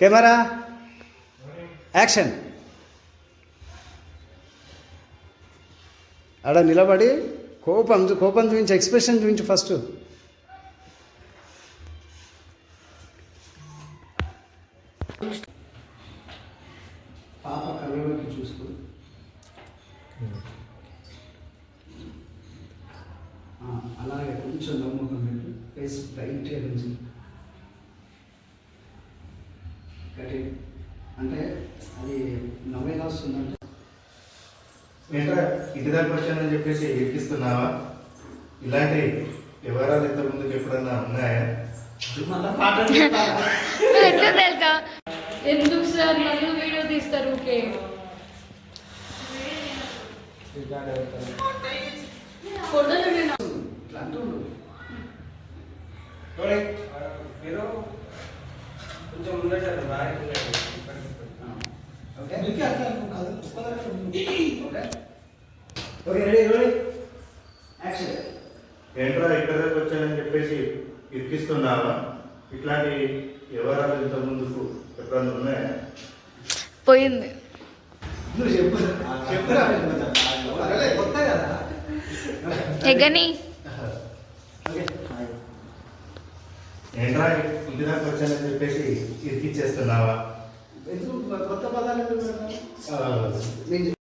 Camera? Action. ఆడ నిలబడి కోపం కోపం చూపించి ఎక్స్ప్రెషన్ చూపించు ఫస్ట్. పాప కళ్ళలోకి చూసుకో. అలాగే కొంచెం నమ్మకం పెట్టు. ఫేస్ బ్రైట్గా కొంచెం కటి అంటే అది నవ్వేలా వస్తుందంటే ఏంట్రా ఇంటి దగ్గర వచ్చానని చెప్పేసి ఎక్కిస్తున్నావా? ఇలాంటి వివరాలు ఇంత ముందుకు ఎప్పుడన్నా ఉన్నాయా? ఎట్లా తెలుసా? ఎందుకు సార్ నన్ను వీడియో తీస్తారు ఓకే ఇట్లా అంటుండు. కొంచెం ఉండేసారు బాగా okay. Okay. Okay. Ready ready action ఏంట్రా ఇక్కడ వచ్చానని చెప్పేసి ఇరికిస్తున్నావా? ఇట్లాంటి వివరాలు ఇంత ముందుకు ఎప్పుడన్నా ఉన్నాయా? పోయింది. నువ్వు చెప్పు. కొత్త కదా. ఎగని. ఏంట్రా ఇంటి దగ్గర వచ్చానని చెప్పేసి ఇరికిచ్చేస్తున్నావా? ఎందుకు కొత్త పదాలు